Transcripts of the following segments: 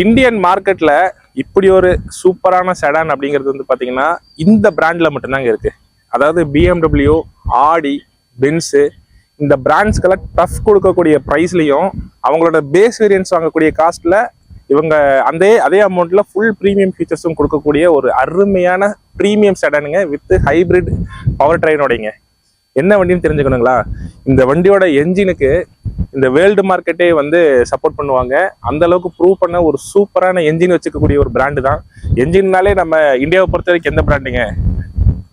Indian மார்க்கெட்டில் இப்படி ஒரு சூப்பரான செடான் அப்படிங்கிறது வந்து பார்த்தீங்கன்னா இந்த பிராண்டில் மட்டும்தாங்க இருக்குது அதாவது பிஎம்டபிள்யூ ஆடி பென்ஸு இந்த பிராண்ட்ஸ்க்கெல்லாம் டஃப் கொடுக்கக்கூடிய ப்ரைஸ்லையும் அவங்களோட பேஸ் வேரியன்ஸ் வாங்கக்கூடிய காஸ்ட்டில் இவங்க அந்த அதே அமௌண்ட்டில் ஃபுல் ப்ரீமியம் ஃபீச்சர்ஸும் கொடுக்கக்கூடிய ஒரு அருமையான ப்ரீமியம் செடானுங்க வித் ஹைபிரிட் பவர் ட்ரெயினோடைங்க என்ன வண்டின்னு தெரிஞ்சுக்கணுங்களா? இந்த வண்டியோட என்ஜினுக்கு இந்த வேர்ல்டு மார்க்கெட்டே வந்து சப்போர்ட் பண்ணுவாங்க. அந்த அளவுக்கு ப்ரூவ் பண்ண ஒரு சூப்பரான என்ஜின் வச்சுக்கக்கூடிய ஒரு பிராண்டு தான். என்ஜின்னாலே நம்ம இந்தியாவை பொறுத்த வரைக்கும் எந்த பிராண்டுங்க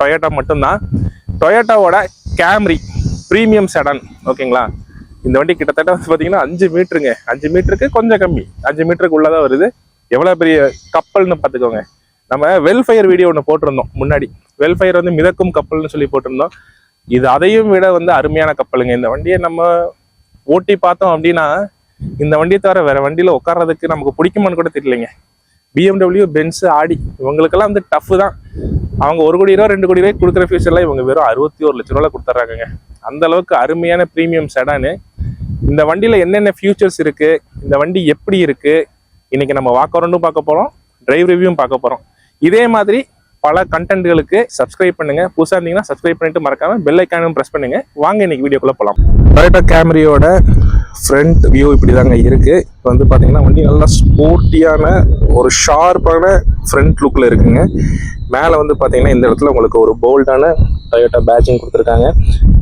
டொயோட்டா மட்டும்தான். டொயோட்டாவோட கேம்ரி ப்ரீமியம் செடன் ஓகேங்களா இந்த வண்டி கிட்டத்தட்ட வந்து பார்த்தீங்கன்னா அஞ்சு மீட்டருங்க. அஞ்சு மீட்டருக்கு கொஞ்சம் கம்மி. அஞ்சு மீட்டருக்கு உள்ளதான் வருது. எவ்வளோ பெரிய கப்பல்னு பார்த்துக்கோங்க நம்ம வெல்ஃபயர் வீடியோ ஒன்று போட்டிருந்தோம் முன்னாடி. வெல்ஃபயர் வந்து மிதக்கும் கப்பல்னு சொல்லி போட்டிருந்தோம். இது அதையும் விட வந்து அருமையான கப்பலுங்க. இந்த வண்டியை நம்ம ஓட்டி பார்த்தோம் அப்படின்னா இந்த வண்டியை தவிர வேற வண்டியில் உட்கார்றதுக்கு நமக்கு பிடிக்குமான்னு கூட தெரியலைங்க. பிஎம்டபிள்யூ பென்ஸு ஆடி இவங்களுக்கெல்லாம் வந்து டஃப் தான். அவங்க ஒரு கோடி ரூபா ரெண்டு கோடி ரூபாய் கொடுக்குற ஃபியூச்சர்லாம் இவங்க வெறும் அறுபத்தி ஒரு லட்ச ரூபாய் கொடுத்துட்றாங்க அந்த அளவுக்கு அருமையான ப்ரீமியம் செடானு இந்த வண்டியில் என்னென்ன ஃபியூச்சர்ஸ் இருக்குது இந்த வண்டி எப்படி இருக்குது இன்றைக்கி நம்ம வாக்கரண்டும் பார்க்க போகிறோம் டிரைவ் ரிவ்யூவும் பார்க்க போகிறோம் இதே மாதிரி பல கண்டென்ட்களுக்கு சப்ஸ்கிரைப் பண்ணுங்க. புதுசாக இருந்தீங்கன்னா சப்ஸ்கிரைப் பண்ணிட்டு மறக்காம பெல் ஐக்கானும் ப்ரெஸ் பண்ணுங்க. வாங்க இன்னைக்கு வீடியோக்குள்ள போகலாம் டொயோட்டா கேமரியோட ஃப்ரண்ட் வியூ இப்படி தாங்க இருக்கு. இப்போ வந்து பார்த்தீங்கன்னா வண்டி நல்லா ஸ்போர்ட்டியான ஒரு ஷார்ப்பான ஃப்ரண்ட் லுக்கில் இருக்குங்க. மேலே வந்து பார்த்தீங்கன்னா இந்த இடத்துல உங்களுக்கு ஒரு போல்டான டொயோட்டா பேட்சிங் கொடுத்துருக்காங்க.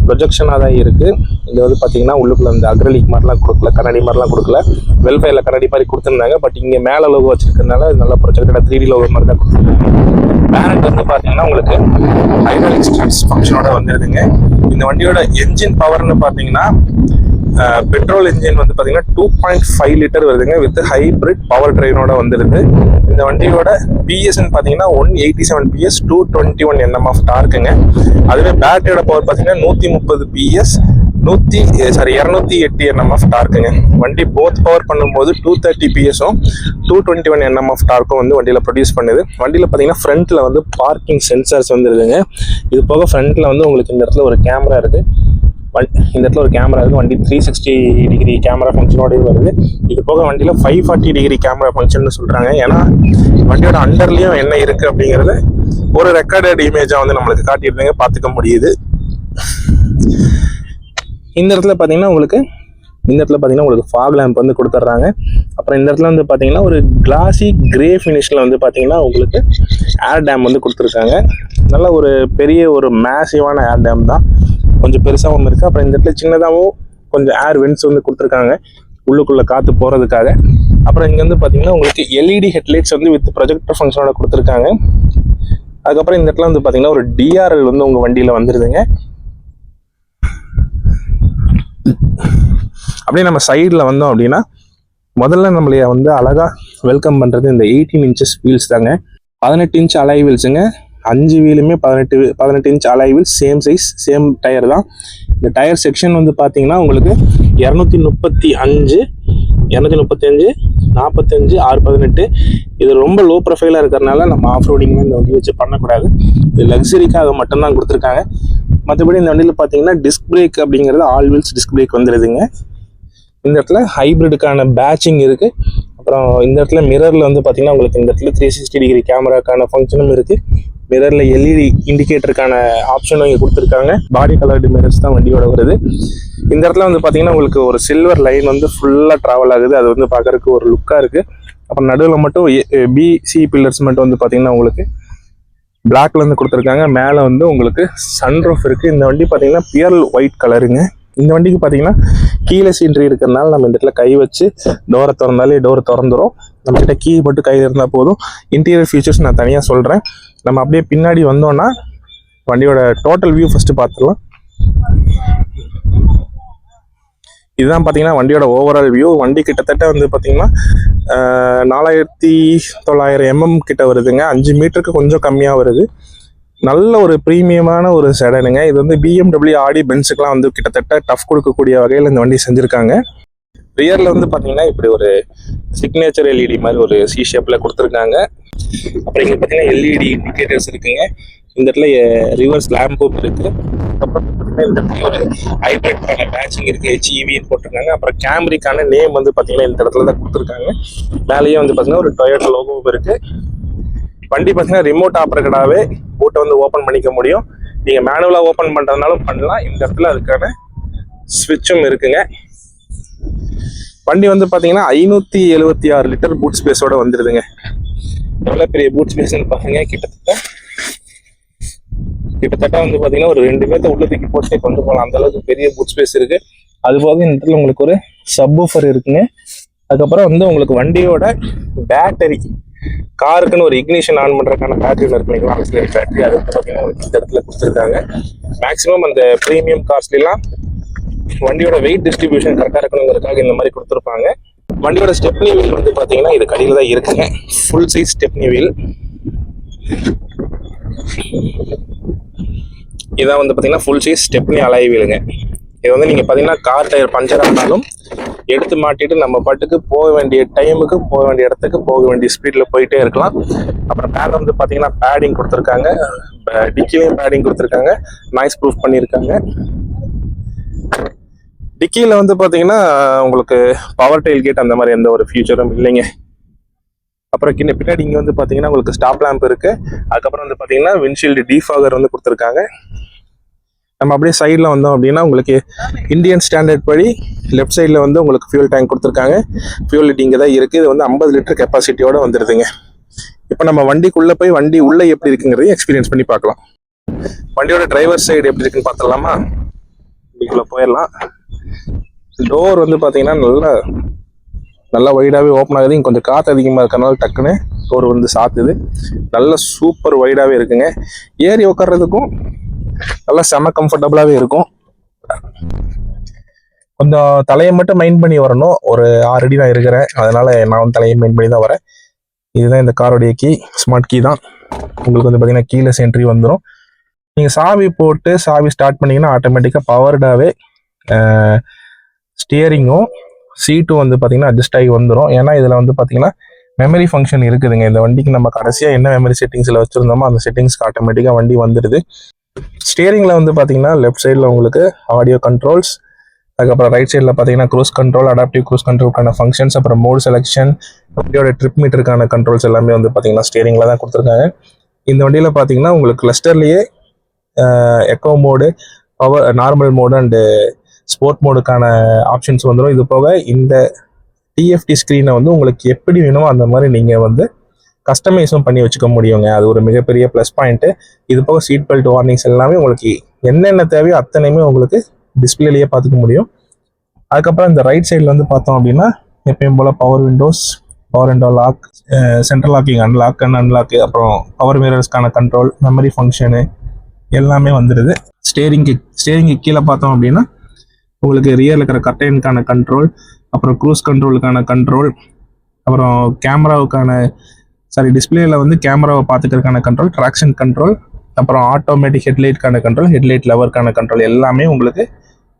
ப்ரொஜெக்ஷனாக தான் இருக்குது இங்கே வந்து பார்த்தீங்கன்னா உள்ளுக்குள்ள இந்த அக்ரலிக் மாதிரிலாம் கொடுக்கல கண்ணாடி மாதிரிலாம் கொடுக்கல. வெல்ஃபேரில் கண்ணாடி மாதிரி கொடுத்துருந்தாங்க. பட் இங்கே மேலே லோகோ வச்சிருக்கறதுனால இது நல்லா ப்ரொஜெக்டாக த்ரீ டி லோகோ மாதிரி தான் கொடுத்துருக்காங்க. பேரண்ட் வந்து பார்த்தீங்கன்னா உங்களுக்கு ஹைட்ராலிக் ஸ்டார்ட்ஸ் ஃபங்க்ஷனோட வந்துருதுங்க இந்த வண்டியோட என்ஜின் பவர்னு பார்த்தீங்கன்னா பெட்ரோல் இன்ஜின் வந்து பார்த்தீங்கன்னா டூ பாயிண்ட் ஃபைவ் லிட்டர் வருதுங்க வித் ஹைப்ரிட் பவர் ட்ரெயினோட வந்துருது. இந்த வண்டியோட பிஎஸ்ன்னு பார்த்தீங்கன்னா one eighty seven PS two twenty one NM of டார்க்குங்க அதுவே பேட்டரியோட பவர் பார்த்தீங்கன்னா நூற்றி முப்பது பிஎஸ் நூற்றி சாரி இரநூத்தி எட்டு என்எம் ஆஃப் டார்க்குங்க வண்டி போத் பவர் பண்ணும்போது two thirty பிஎஸும் two twenty one NM of டார்க்கும் வந்து வண்டியில் ப்ரொடியூஸ் பண்ணுது. வண்டியில் பார்த்தீங்கன்னா ஃப்ரண்ட்டில் வந்து பார்க்கிங் சென்சார்ஸ் வந்துருதுங்க. இது போக ஃப்ரண்ட்டில் வந்து உங்களுக்கு இந்த இடத்துல ஒரு கேமரா இருக்குது இந்த இடத்துல ஒரு கேமரா இருக்குது வண்டி த்ரீ சிக்ஸ்டி டிகிரி கேமரா ஃபங்க்ஷனோடய வருது. இது போக வண்டியில் five forty degree camera function சொல்கிறாங்க ஏன்னா வண்டியோட அண்டர்லேயும் என்ன இருக்குது அப்படிங்கிறது ஒரு ரெக்கார்டட் இமேஜாக வந்து நம்மளுக்கு காட்டியிருந்தாங்க. பார்த்துக்க முடியுது. இந்த இடத்துல பார்த்தீங்கன்னா உங்களுக்கு இந்த இடத்துல பார்த்தீங்கன்னா உங்களுக்கு ஃபாக் லேம்ப் வந்து கொடுத்துட்றாங்க. அப்புறம் இந்த இடத்துல வந்து பார்த்தீங்கன்னா ஒரு கிளாசி கிரே ஃபினிஷில் வந்து பார்த்தீங்கன்னா உங்களுக்கு ஏர் டேம் வந்து கொடுத்துருக்காங்க. நல்ல ஒரு பெரிய ஒரு மேசிவான ஏர் டேம் தான். கொஞ்சம் பெருசாகவும் இருக்குது அப்புறம் இந்த இடத்துல சின்னதாகவும் கொஞ்சம் ஏர் வென்ட்ஸ் வந்து கொடுத்துருக்காங்க. உள்ளுக்குள்ளே காற்று போகிறதுக்காக அப்புறம் இங்கே வந்து பார்த்தீங்கன்னா உங்களுக்கு எல்இடி ஹெட்லைட்ஸ் வந்து வித் ப்ரொஜெக்டர் ஃபங்க்ஷனோட கொடுத்துருக்காங்க. அதுக்கப்புறம் இந்த இடத்துல வந்து பார்த்தீங்கன்னா ஒரு டிஆர்எல் வந்து உங்கள் வண்டியில் வந்துடுதுங்க அப்படியே நம்ம சைடில் வந்தோம் அப்படின்னா முதல்ல நம்மளைய வந்து அழகாக வெல்கம் பண்ணுறது இந்த எயிட்டீன் இன்ச்சஸ் வீல்ஸ் தாங்க. பதினெட்டு இன்ச் அலை வீல்ஸுங்க அஞ்சு வீலுமே பதினெட்டு பதினெட்டு inch அலைவில் wheels same size same tyre தான். இந்த டயர் செக்ஷன் வந்து பார்த்தீங்கன்னா உங்களுக்கு இரநூத்தி முப்பத்தி அஞ்சு இரநூத்தி முப்பத்தஞ்சு நாற்பத்தஞ்சு ஆறு பதினெட்டு இது ரொம்ப லோ ப்ரொஃபைலாக இருக்கிறனால நம்ம ஆஃப் ரோடிங்லாம் இந்த வண்டி வச்சு பண்ணக்கூடாது. இது லக்ஸரிக்காக மட்டும்தான் கொடுத்துருக்காங்க. மற்றபடி இந்த வண்டியில் பார்த்தீங்கன்னா டிஸ்க் பிரேக் அப்படிங்கிறது ஆல் வீல்ஸ் டிஸ்க் பிரேக் வந்துடுதுங்க இந்த இடத்துல ஹைப்ரிடுக்கான பேட்சிங் இருக்குது அப்புறம் இந்த இடத்துல மிரரில் வந்து பார்த்தீங்கன்னா உங்களுக்கு இந்த இடத்துல த்ரீ சிக்ஸ்டி டிகிரி கேமராக்கான ஃபங்க்ஷனும் இருக்குது மிரரில் எல்இடி இண்டிகேட்டருக்கான ஆப்ஷனும் இங்கே கொடுத்துருக்காங்க. பாடி கலர்டு மிரர்ஸ் தான் வண்டியோட வருது. இந்த இடத்துல வந்து பார்த்தீங்கன்னா உங்களுக்கு ஒரு சில்வர் லைன் வந்து ஃபுல்லாக ட்ராவல் ஆகுது. அது வந்து பார்க்குறதுக்கு ஒரு லுக்காக இருக்குது அப்புறம் நடுவில் மட்டும் பிசி பில்லர்ஸ் மட்டும் வந்து பார்த்தீங்கன்னா உங்களுக்கு பிளாக்ல இருந்து கொடுத்துருக்காங்க. மேலே வந்து உங்களுக்கு சன்ரூஃப் இருக்குது இந்த வண்டி பார்த்தீங்கன்னா பியர் ஒயிட் கலருங்க இந்த வண்டிக்கு பார்த்தீங்கன்னா கீழே சீன்றி இருக்கிறதுனால நம்ம இந்த இடத்துல கை வச்சு டோரை திறந்தாலே டோரை திறந்துரும். நம்ம கிட்ட கீ மட்டும் கையில் இருந்தால் போதும். இன்டீரியர் ஃபீச்சர்ஸ் நான் தனியாக சொல்கிறேன் நம்ம அப்படியே பின்னாடி வந்தோன்னா வண்டியோட டோட்டல் வியூ ஃபஸ்ட்டு பார்த்துடலாம் இதுதான் பார்த்தீங்கன்னா வண்டியோட ஓவரால் வியூ வண்டி கிட்டத்தட்ட வந்து பார்த்தீங்கன்னா நாலாயிரத்தி தொள்ளாயிரம் எம்எம் கிட்ட வருதுங்க. அஞ்சு மீட்டருக்கு கொஞ்சம் கம்மியாக வருது. நல்ல ஒரு ப்ரீமியமான ஒரு செடனுங்க இது வந்து பிஎம்டபிள்யூ ஆடி பென்ஸுக்கெலாம் வந்து கிட்டத்தட்ட டஃப் கொடுக்கக்கூடிய வகையில் இந்த வண்டி செஞ்சுருக்காங்க. ரியரில் வந்து பார்த்தீங்கன்னா இப்படி ஒரு சிக்னேச்சர் எல்இடி மாதிரி ஒரு சி ஷேப்பில் கொடுத்துருக்காங்க. அப்புறம் இங்கே பார்த்தீங்கன்னா எல்இடி இண்டிகேட்டர்ஸ் இருக்குங்க. இந்த இடத்துல ரிவர்ஸ் லேம்பும் இருக்குது அப்புறம் பார்த்தீங்கன்னா இந்த இடத்துல ஒரு ஹைப்ரிட்கான பேட்சிங் இருக்கு. ஹெச்இவின்னு போட்டிருக்காங்க. அப்புறம் கேமரிக்கான நேம் வந்து பார்த்தீங்கன்னா இந்த இடத்துல தான் கொடுத்துருக்காங்க. மேலேயே வந்து பார்த்தீங்கன்னா ஒரு டொயோட்டோ லோகோவும் இருக்கு. வண்டி பார்த்தீங்கன்னா ரிமோட் ஆப்ரேட்டடாகவே பூட்டை வந்து ஓப்பன் பண்ணிக்க முடியும். நீங்கள் மேனுவலாக ஓப்பன் பண்ணுறதுனாலும் பண்ணலாம். இந்த இடத்துல அதுக்கான ஸ்விட்சும் இருக்குங்க. வண்டி வந்து பார்த்தீங்கன்னா ஐநூற்றி எழுபத்தி ஆறு லிட்டர் பூட் ஸ்பேஸோட வந்துடுதுங்க எவ்வளோ பெரிய பூட் ஸ்பேஸ்ன்னு பாருங்க. கிட்டத்தட்ட கிட்டத்தட்ட வந்து பார்த்தீங்கன்னா ஒரு ரெண்டு பேர்த்த உள்ள தூக்கி போட்டு கொண்டு போகலாம். அந்த அளவுக்கு பெரிய பூட் ஸ்பேஸ் இருக்கு. அது போக இந்த இடத்துல உங்களுக்கு ஒரு சப்வூஃபர் இருக்குங்க. அதுக்கப்புறம் வந்து உங்களுக்கு வண்டியோட பேட்டரி காருக்குன்னு ஒரு இக்னிஷன் ஆன் பண்ணுறதுக்கான பேட்டரி இருக்குங்களா ஆக்சிலேட் பேட்டரி அது வந்து பார்த்தீங்கன்னா இந்த இடத்துல கொடுத்துருக்காங்க. மேக்ஸிமம் அந்த ப்ரீமியம் காஸ்ட்லாம் வண்டியோட வெயிட் டிஸ்ட்ரிபியூஷன் கரெக்டாக இருக்கணுங்கிறதுக்காக இந்த மாதிரி கொடுத்துருப்பாங்க. வண்டியோட ஸ்டெப்னி வீல் வந்து பார்த்தீங்கன்னா இது கடையில் தான் இருக்குங்க. ஃபுல் சைஸ் ஸ்டெப்னி வீல் இதான் வந்து பார்த்தீங்கன்னா ஃபுல் சைஸ் ஸ்டெப்னி அலாய் வீலுங்க இது வந்து நீங்கள் பார்த்தீங்கன்னா கார் டயர் பஞ்சர் ஆனாலும் எடுத்து மாட்டிட்டு நம்ம பாட்டுக்கு போக வேண்டிய டைமுக்கு போக வேண்டிய இடத்துக்கு போக வேண்டிய ஸ்பீடில் போயிட்டே இருக்கலாம். அப்புறம் மேலே வந்து பார்த்தீங்கன்னா பேடிங் கொடுத்துருக்காங்க. டிக்கிலையும் பேடிங் கொடுத்துருக்காங்க. நாய்ஸ் ப்ரூஃப் பண்ணியிருக்காங்க. டிக்கியில் வந்து பார்த்தீங்கன்னா உங்களுக்கு பவர் டெயில் கேட் அந்த மாதிரி எந்த ஒரு ஃபியூச்சரும் இல்லைங்க. அப்புறம் கிண்ண பின்னாடி இங்கே வந்து பார்த்தீங்கன்னா உங்களுக்கு ஸ்டாப் லேம்ப் இருக்குது அதுக்கப்புறம் வந்து பார்த்தீங்கன்னா விண்ட்ஷீல்டு டீஃபாகர் வந்து கொடுத்துருக்காங்க. நம்ம அப்படியே சைடில் வந்தோம் அப்படின்னா உங்களுக்கு இந்தியன் ஸ்டாண்டர்ட் படி லெஃப்ட் சைடில் வந்து உங்களுக்கு ஃபியூல் டேங்க் கொடுத்துருக்காங்க. ஃபியூல் இங்கே தான் இருக்குது இது வந்து ஐம்பது லிட்டர் கெப்பாசிட்டியோடு வந்துடுதுங்க இப்போ நம்ம வண்டிக்குள்ளே போய் வண்டி உள்ளே எப்படி இருக்குங்கிறதையும் எக்ஸ்பீரியன்ஸ் பண்ணி பார்க்கலாம். வண்டியோட டிரைவர் சைடு எப்படி இருக்குன்னு பார்த்துடலாமா? வண்டிக்குள்ளே போயிடலாம். டோர் வந்து பார்த்தீங்கன்னா நல்லா நல்லா வைடாகவே ஓப்பன் ஆகுது. இங்கே கொஞ்சம் காற்று அதிகமாக இருக்கறனால டக்குன்னு டோர் வந்து சாத்துது. நல்ல சூப்பர் வைடாகவே இருக்குங்க. ஏறி உட்கார்றதுக்கும் நல்லா செம கம்ஃபர்டபுளாகவே இருக்கும். கொஞ்சம் தலையை மட்டும் மைண்ட் பண்ணி வரணும். ஒரு ஆறு அடி நான் இருக்கிறேன். அதனால் நான் வந்து தலையை மைண்ட் பண்ணி தான் வரேன். இதுதான் இந்த காரோடைய கீ ஸ்மார்ட் கீ தான். உங்களுக்கு வந்து பார்த்தீங்கன்னா கீழே சென்ட்ரி வந்துடும் நீங்கள் சாவி போட்டு சாவி ஸ்டார்ட் பண்ணிங்கன்னா ஆட்டோமேட்டிக்காக பவர்டாகவே ஸ்டியரிங்கும் சீட்டும் வந்து பார்த்தீங்கன்னா அட்ஜஸ்ட் ஆகி வந்துடும் ஏன்னா இதில் வந்து பார்த்தீங்கன்னா மெமரி ஃபங்க்ஷன் இருக்குதுங்க. இந்த வண்டிக்கு நம்ம கடைசியாக என்ன மெமரி செட்டிங்ஸில் வச்சுருந்தோமோ அந்த செட்டிங்ஸ்க்கு ஆட்டோமேட்டிக்காக வண்டி வந்துடுது ஸ்டியரிங்கில் வந்து பார்த்தீங்கன்னா லெஃப்ட் சைடில் உங்களுக்கு ஆடியோ கண்ட்ரோல்ஸ் அதுக்கப்புறம் ரைட் சைடில் பார்த்தீங்கன்னா க்ரூஸ் கண்ட்ரோல் அடாப்டிவ் க்ரூஸ் கண்ட்ரோலுக்கான ஃபங்க்ஷன்ஸ் அப்புறம் மோட் செலெக்ஷன் வண்டியோட ட்ரிப் மீட்டருக்கான கண்ட்ரோல்ஸ் எல்லாமே வந்து பார்த்தீங்கன்னா ஸ்டியரிங்கில் தான் கொடுத்துருக்காங்க. இந்த வண்டியில் பார்த்தீங்கன்னா உங்களுக்கு கிளஸ்டர்லேயே eco mode power normal mode and sport மோடுக்கான options வந்துடும் இது போக இந்த டிஎஃப்டி ஸ்க்ரீனை வந்து உங்களுக்கு எப்படி வேணுமோ அந்த மாதிரி நீங்கள் வந்து கஸ்டமைஸும் பண்ணி வச்சுக்க முடியுங்க. அது ஒரு மிகப்பெரிய ப்ளஸ் பாயிண்ட்டு இது போக சீட் பெல்ட் வார்னிங்ஸ் எல்லாமே உங்களுக்கு என்னென்ன தேவையோ அத்தனையுமே உங்களுக்கு டிஸ்பிளேலேயே பார்த்துக்க முடியும். அதுக்கப்புறம் இந்த ரைட் சைடில் வந்து பார்த்தோம் அப்படின்னா எப்பயும் போல் power windows power window lock central locking unlock and unlock அப்புறம் பவர் மிரர்ஸ்க்கான கண்ட்ரோல் மெமரி ஃபங்க்ஷனு எல்லாமே வந்துடுது ஸ்டேரிங்க்கு ஸ்டேரிங்க்கு கீழே பார்த்தோம் அப்படின்னா உங்களுக்கு ரியரில் இருக்கிற கட்டைனுக்கான கண்ட்ரோல் அப்புறம் க்ரூஸ் கண்ட்ரோலுக்கான கண்ட்ரோல் அப்புறம் கேமராவுக்கான சாரி டிஸ்பிளேல வந்து கேமராவை பார்த்துக்கிறதுக்கான கண்ட்ரோல் ட்ராக்ஷன் கண்ட்ரோல் அப்புறம் ஆட்டோமேட்டிக் ஹெட்லைட்கான கண்ட்ரோல் ஹெட்லைட் லெவருக்கான கண்ட்ரோல் எல்லாமே உங்களுக்கு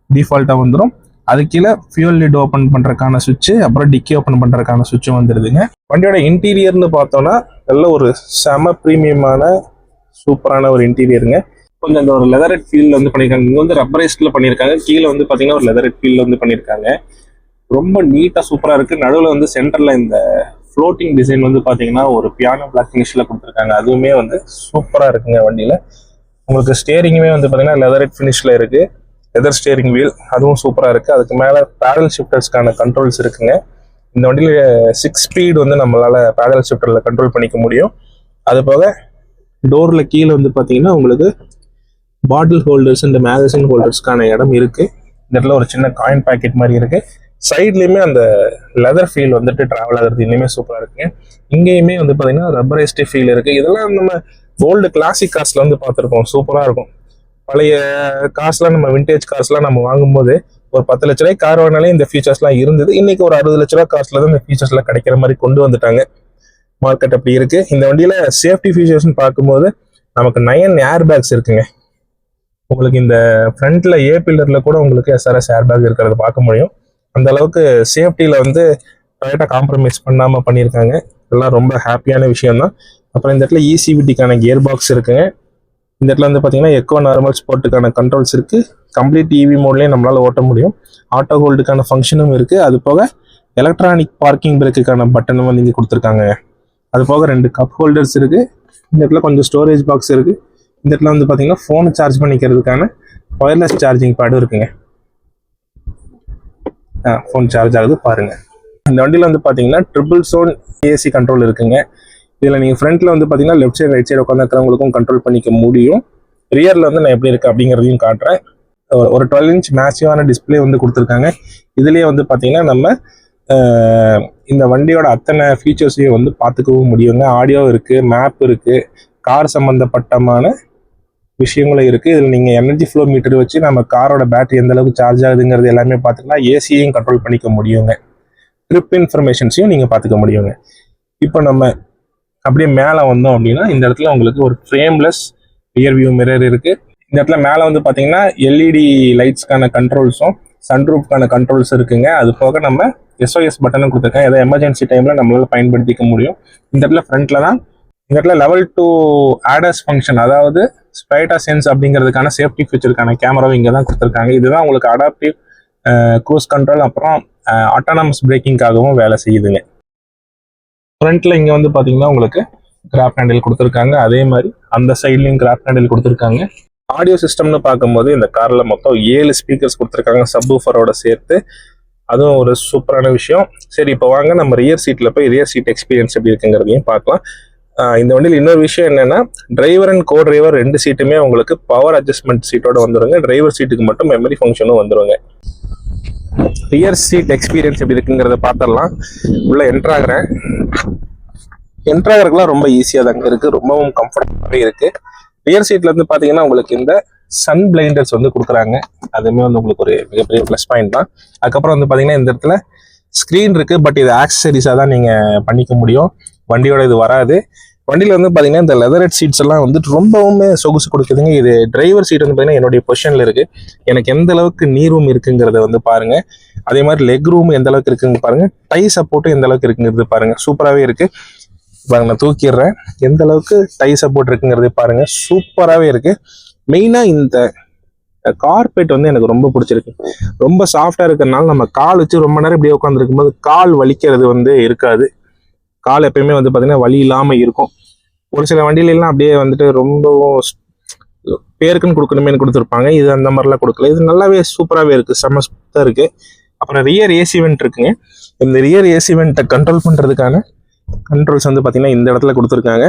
டிஃபால்ட்டாக வந்துடும் அது கீழே ஃபியூல் லிட் ஓப்பன் பண்ணுறதுக்கான சுவிட்சு அப்புறம் டிக்கி ஓப்பன் பண்ணுறதுக்கான சுவிட்சும் வந்துடுதுங்க வண்டியோட இன்டீரியர்னு பார்த்தோன்னா நல்ல ஒரு செம ப்ரீமியமான சூப்பரான ஒரு இன்டீரியருங்க கொஞ்சம் அந்த ஒரு லெதரட் ஃபீல்ல வந்து பண்ணியிருக்காங்க இங்கே வந்து ரப்பரைஸ்டில் பண்ணியிருக்காங்க கீழே வந்து பார்த்தீங்கன்னா ஒரு லெதரட் ஃபீல்ல வந்து பண்ணியிருக்காங்க ரொம்ப நீட்டாக சூப்பராக இருக்குது நடுவில் வந்து சென்டரில் இந்த ஃப்ளோட்டிங் டிசைன் வந்து பார்த்தீங்கன்னா ஒரு பியானோ பிளாக் ஃபினிஷில் கொடுத்துருக்காங்க. அதுவுமே வந்து சூப்பராக இருக்குங்க வண்டியில். உங்களுக்கு ஸ்டேரிங்குமே வந்து பார்த்தீங்கன்னா லெதர் ஃபினிஷில் இருக்குது லெதர் ஸ்டேரிங் வீல் அதுவும் சூப்பராக இருக்குது அதுக்கு மேலே பேடல் ஷிஃப்டர்ஸ்க்கான கண்ட்ரோல்ஸ் இருக்குங்க. இந்த வண்டியில் சிக்ஸ் ஸ்பீடு வந்து நம்மளால் பேடல் ஷிஃப்டரில் கண்ட்ரோல் பண்ணிக்க முடியும். அது போக டோரில் கீழே வந்து பார்த்தீங்கன்னா உங்களுக்கு பாட்டில் ஹோல்டர்ஸ் இந்த மேகசின் ஹோல்டர்ஸ்க்கான இடம் இருக்குது இந்த இடத்துல ஒரு சின்ன காயின் பேக்கெட் மாதிரி இருக்குது சைட்லேயுமே அந்த லெதர் ஃபீல் வந்துட்டு ட்ராவல் ஆகிறது இன்னுமே சூப்பராக இருக்குங்க. இங்கேயுமே வந்து பார்த்தீங்கன்னா ரப்பரைஸ்டு ஃபீல் இருக்குது இதெல்லாம் நம்ம ஓல்டு கிளாசிக் கார்ஸில் வந்து பார்த்துருக்கோம் சூப்பராக இருக்கும். பழைய காசுலாம் நம்ம விண்டேஜ் காசுலாம் நம்ம வாங்கும்போது ஒரு பத்து லட்ச ரூபாய் கார் வாங்கினாலே இந்த ஃபீச்சர்ஸ்லாம் இருந்தது. இன்னைக்கு ஒரு அறுபது லட்ச ரூபா காஸ்ட்ல தான் இந்த ஃபீச்சர்ஸ்லாம் கிடைக்கிற மாதிரி கொண்டு வந்துட்டாங்க. மார்க்கெட் அப்படி இருக்கு. இந்த வண்டியில சேஃப்டி ஃபீச்சர்ஸ்னு பார்க்கும்போது நமக்கு நயன் ஏர் பேக்ஸ் இருக்குங்க. உங்களுக்கு இந்த ஃப்ரண்ட்ல ஏ பில்லர்ல கூட உங்களுக்கு எஸ்ஆர்எஸ் ஏர் பேக் இருக்கிறத பார்க்க முடியும். அந்த அளவுக்கு சேஃப்டியில் வந்து டொயட்டா காம்ப்ரமைஸ் பண்ணாமல் பண்ணியிருக்காங்க. இதெல்லாம் ரொம்ப ஹாப்பியான விஷயம் தான் அப்புறம் இந்த இடத்துல E இசிபிடிக்கான கியர் பாக்ஸ் இருக்குங்க. இந்த இடத்துல வந்து பார்த்தீங்கன்னா எக்கோ நார்மல் ஸ்போர்ட்டுக்கான கண்ட்ரோல்ஸ் இருக்குது கம்ப்ளீட் இவி மோட்லேயே நம்மளால் ஓட்ட முடியும். ஆட்டோ ஹோல்டுக்கான ஃபங்க்ஷனும் இருக்குது அது போக எலக்ட்ரானிக் பார்க்கிங் பிரேக்குக்கான பட்டனும் வந்து இங்கே கொடுத்துருக்காங்க. அது போக ரெண்டு கப் ஹோல்டர்ஸ் இருக்குது இந்த இடத்துல கொஞ்சம் ஸ்டோரேஜ் பாக்ஸ் இருக்குது இந்த இடத்துல வந்து பார்த்தீங்கன்னா ஃபோனை சார்ஜ் பண்ணிக்கிறதுக்கான ஒயர்லெஸ் சார்ஜிங் பேடும் இருக்குங்க. ஃபோன் சார்ஜ் ஆகுது பாருங்கள் இந்த வண்டியில் வந்து பார்த்தீங்கன்னா ட்ரிபிள் சோன் ஏசி கண்ட்ரோல் இருக்குங்க. இதில் நீங்கள் ஃப்ரண்ட்டில் வந்து பார்த்தீங்கன்னா லெஃப்ட் சைடு ரைட் சைடு உட்காந்துக்கிறவங்களுக்கும் கண்ட்ரோல் பண்ணிக்க முடியும். ரியரில் வந்து நான் எப்படி இருக்குது அப்படிங்கிறதையும் காட்டுறேன். ஒரு- டுவெல் இன்ச் மேசிவான டிஸ்ப்ளே வந்து கொடுத்துருக்காங்க. இதுலேயே வந்து பார்த்தீங்கன்னா நம்ம இந்த வண்டியோட அத்தனை ஃபீச்சர்ஸையும் வந்து பார்த்துக்கவும் முடியுங்க. ஆடியோ இருக்குது மேப் இருக்குது கார் சம்மந்தப்பட்டமான விஷயங்களும் இருக்குது இதில் நீங்கள் எனர்ஜி ஃப்ளோ மீட்டர் வச்சு நம்ம காரோட பேட்டரி எந்த அளவுக்கு சார்ஜ் ஆகுதுங்கிறது எல்லாமே பார்த்துக்கலாம் ஏசியையும் கண்ட்ரோல் பண்ணிக்க முடியுங்க. ட்ரிப் இன்ஃபர்மேஷன்ஸையும் நீங்கள் பார்த்துக்க முடியுங்க. இப்போ நம்ம அப்படியே மேலே வந்தோம் அப்படின்னா இந்த இடத்துல உங்களுக்கு ஒரு ஃப்ரேம்லெஸ் ரியர் வியூ மிரர் இருக்குது இந்த இடத்துல மேலே வந்து பார்த்தீங்கன்னா எல்இடி லைட்ஸ்க்கான கண்ட்ரோல்ஸும் சன்ரூஃப்க்கான கண்ட்ரோல்ஸ் இருக்குங்க. அது போக நம்ம எஸ்ஓஎஸ் பட்டனும் கொடுத்துருக்கேன் ஏதோ எமர்ஜென்சி டைமில் நம்மளால் பயன்படுத்திக்க முடியும். இந்த இடத்துல ஃப்ரண்ட்டில் தான் இந்த இடத்துல லெவல் டூ ஆடர்ஸ் ஃபங்க்ஷன் அதாவது ஸ்பைட்டா சென்ஸ் அப்படிங்கிறதுக்கான சேஃப்டி ஃபியூச்சருக்கான கேமராவும் இங்கே தான் கொடுத்துருக்காங்க. இதுதான் உங்களுக்கு அடாப்டிவ் க்ரூஸ் கண்ட்ரோல் அப்புறம் ஆட்டானமஸ் பிரேக்கிங்காகவும் வேலை செய்யுதுங்க. ஃப்ரண்ட்டில் இங்கே வந்து பார்த்தீங்கன்னா உங்களுக்கு கிராப் ஹேண்டில் கொடுத்துருக்காங்க. அதே மாதிரி அந்த சைட்லையும் கிராப் ஹேண்டில் கொடுத்துருக்காங்க. ஆடியோ சிஸ்டம்னு பார்க்கும்போது இந்த காரில் மொத்தம் ஏழு ஸ்பீக்கர்ஸ் கொடுத்துருக்காங்க சப்வூஃபரோட சேர்த்து. அதுவும் ஒரு சூப்பரான விஷயம். சரி இப்போ வாங்க நம்ம ரியர் சீட்டில் போய் ரியர் சீட் எக்ஸ்பீரியன்ஸ் எப்படி இருக்குங்கிறதையும் பார்க்கலாம். இந்த வண்டியில் இன்னொரு விஷயம் என்னென்னா டிரைவர் அண்ட் கோ டிரைவர் ரெண்டு சீட்டுமே உங்களுக்கு பவர் அட்ஜஸ்ட்மெண்ட் சீட்டோட வந்துருங்க. டிரைவர் சீட்டுக்கு மட்டும் மெமரி ஃபங்க்ஷனும் வந்துருங்க. ரியர் சீட் எக்ஸ்பீரியன்ஸ் எப்படி இருக்குங்கிறத பார்த்துடலாம். உள்ள என்ட்ரு ஆகுறேன் என்ட்ரு ஆகிறதுக்குலாம் ரொம்ப ஈஸியாக தாங்க இருக்கு. ரொம்பவும் கம்ஃபர்டபுளாகவே இருக்குது ரியர் சீட்டில் இருந்து பார்த்தீங்கன்னா உங்களுக்கு இந்த சன் பிளைண்டர்ஸ் வந்து கொடுக்குறாங்க. அதுவுமே வந்து உங்களுக்கு ஒரு மிகப்பெரிய ப்ளஸ் பாயிண்ட் தான். அதுக்கப்புறம் வந்து பார்த்தீங்கன்னா இந்த இடத்துல ஸ்க்ரீன் இருக்குது பட் இது ஆக்சசரிஸாக தான் நீங்கள் பண்ணிக்க முடியும். வண்டியோட இது வராது. வண்டியில் வந்து பார்த்தீங்கன்னா இந்த லெதரட் சீட்ஸ் எல்லாம் வந்துட்டு ரொம்பவுமே சொகுசு கொடுக்குதுங்க. இது டிரைவர் சீட் வந்து பார்த்தீங்கன்னா என்னுடைய பொசிஷனில் இருக்குது எனக்கு எந்த அளவுக்கு நீர் ரூம் இருக்குங்கிறத வந்து பாருங்க. அதே மாதிரி லெக் ரூம் எந்த அளவுக்கு இருக்குங்க பாருங்கள் டை சப்போர்ட்டும் எந்த அளவுக்கு இருக்குங்கிறது பாருங்கள் சூப்பராகவே இருக்குது பாருங்க நான் தூக்கிடுறேன். எந்த அளவுக்கு டை சப்போர்ட் இருக்குங்கிறதே பாருங்கள் சூப்பராகவே இருக்குது மெயினாக இந்த கார்பெட் வந்து எனக்கு ரொம்ப பிடிச்சிருக்கு. ரொம்ப சாஃப்டாக இருக்கிறதுனால நம்ம கால் வச்சு ரொம்ப நேரம் இப்படியே உட்காந்துருக்கும் போது கால் வலிக்கிறது வந்து இருக்காது. கால் எப்பயுமே வந்து பார்த்தீங்கன்னா வலி இல்லாமல் இருக்கும். ஒரு சில வண்டியிலலாம் அப்படியே வந்துட்டு ரொம்பவும் பேருக்குன்னு கொடுக்கணுமேனு கொடுத்துருப்பாங்க. இது அந்த மாதிரிலாம் கொடுக்கல. இது நல்லாவே சூப்பராகவே இருக்குது செம்ம சுத்தம் இருக்குது அப்புறம் ரியர் ஏசி வெண்ட் இருக்குங்க. இந்த ரியர் ஏசி வெண்ட்டை கண்ட்ரோல் பண்ணுறதுக்கான கண்ட்ரோல்ஸ் வந்து பார்த்திங்கன்னா இந்த இடத்துல கொடுத்துருக்காங்க.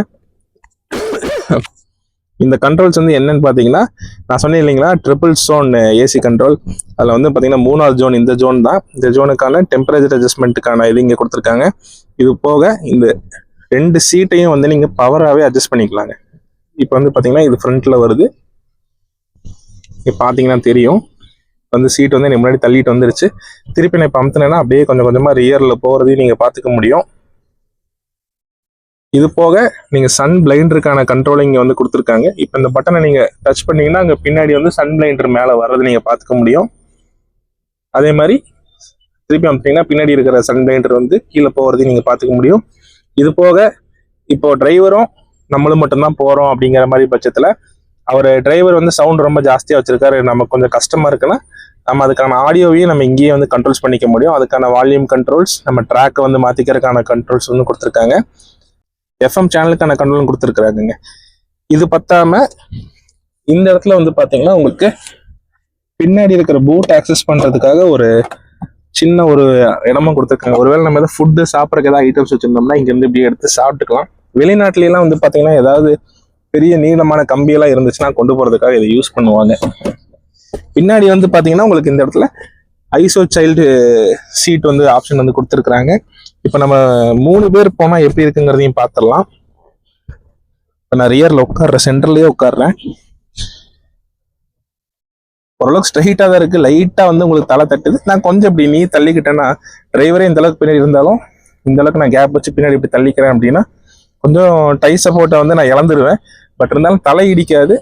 இந்த கண்ட்ரோல்ஸ் வந்து என்னன்னு பார்த்தீங்கன்னா நான் சொன்னேன் இல்லைங்களா ட்ரிபிள் ஜோன் ஏசி கண்ட்ரோல் அதில் வந்து பார்த்தீங்கன்னா மூணாவது ஜோன் இந்த ஜோன் தான். இந்த ஜோனுக்கான டெம்பரேச்சர் அட்ஜஸ்ட்மெண்ட்டுக்கான இது இங்கே கொடுத்துருக்காங்க. இது போக இந்த ரெண்டு சீட்டையும் வந்து நீங்கள் பவராகவே அட்ஜஸ்ட் பண்ணிக்கலாங்க. இப்போ வந்து பார்த்தீங்கன்னா இது ஃப்ரண்ட்டில் வருது. இப்போ பார்த்தீங்கன்னா தெரியும். வந்து சீட் வந்து எனக்கு முன்னாடி தள்ளிட்டு வந்துருச்சு. திருப்பி நான் இப்போ அமுத்துனேன்னா அப்படியே கொஞ்சம் கொஞ்சமாக ரியரில் போகிறதையும் நீங்கள் பார்த்துக்க முடியும். இது போக நீங்கள் சன் பிளைண்டருக்கான கண்ட்ரோல் இங்கே வந்து கொடுத்துருக்காங்க. இப்போ இந்த பட்டனை நீங்கள் டச் பண்ணிங்கன்னா அங்கே பின்னாடி வந்து சன் பிளைண்டர் மேலே வர்றதை நீங்கள் பார்த்துக்க முடியும். அதே மாதிரி திருப்பி அமுத்திங்கன்னா பின்னாடி இருக்கிற சன் பிளைண்டர் வந்து கீழே போகிறதையும் நீங்கள் பார்த்துக்க முடியும். இது போக இப்போ டிரைவரும் நம்மளும் மட்டும்தான் போகிறோம் அப்படிங்கிற மாதிரி பட்சத்தில் அவர் டிரைவர் வந்து சவுண்ட் ரொம்ப ஜாஸ்தியாக வச்சுருக்காரு. நம்ம கொஞ்சம் கஷ்டமாக இருக்குன்னா நம்ம அதுக்கான ஆடியோவையும் நம்ம இங்கேயே வந்து கண்ட்ரோல்ஸ் பண்ணிக்க முடியும். அதுக்கான வால்யூம் கண்ட்ரோல்ஸ் நம்ம ட்ராக்கை வந்து மாற்றிக்கிறதுக்கான கண்ட்ரோல்ஸ் வந்து கொடுத்துருக்காங்க. எஃப்எம் சேனலுக்கான கண்ட்ரோலும் கொடுத்துருக்குறாங்க இது பத்தாம இந்த இடத்துல வந்து பார்த்தீங்கன்னா உங்களுக்கு பின்னாடி இருக்கிற பூட் ஆக்சஸ் பண்ணுறதுக்காக ஒரு சின்ன ஒரு இடமும் கொடுத்துருக்காங்க. ஒருவேளை நம்ம எதாவது ஃபுட்டு சாப்பிட்றதுக்கு ஏதாவது ஐட்டம்ஸ் வச்சிருந்தோம்னா இங்கேருந்து இப்படி எடுத்து சாப்பிட்டுக்கலாம். வெளிநாட்டுல வந்து பார்த்தீங்கன்னா ஏதாவது பெரிய நீளமான கம்பியெல்லாம் இருந்துச்சுன்னா கொண்டு போகிறதுக்காக இதை யூஸ் பண்ணுவாங்க. பின்னாடி வந்து பார்த்தீங்கன்னா உங்களுக்கு இந்த இடத்துல ஐசோ சைல்டு சீட் வந்து ஆப்ஷன் வந்து கொடுத்துருக்குறாங்க. இப்போ நம்ம மூணு பேர் போனால் எப்படி இருக்குங்கிறதையும் பார்த்துடலாம் இப்போ நான் ரியரில் உட்கார்றேன் சென்டர்லேயே உட்காடுறேன் ஓரளவுக்கு ஸ்ட்ரைட்டாக தான் இருக்குது லைட்டாக வந்து உங்களுக்கு தலை தட்டுது. நான் கொஞ்சம் இப்படி நீ தள்ளிக்கிட்டேன்னா டிரைவரே இந்த அளவுக்கு பின்னாடி இருந்தாலும் இந்த அளவுக்கு நான் கேப் வச்சு பின்னாடி இப்படி தள்ளிக்கிறேன் அப்படின்னா கொஞ்சம் டை சப்போர்ட்டை வந்து நான் இழந்துருவேன். பட் இருந்தாலும் தலை இடிக்காது.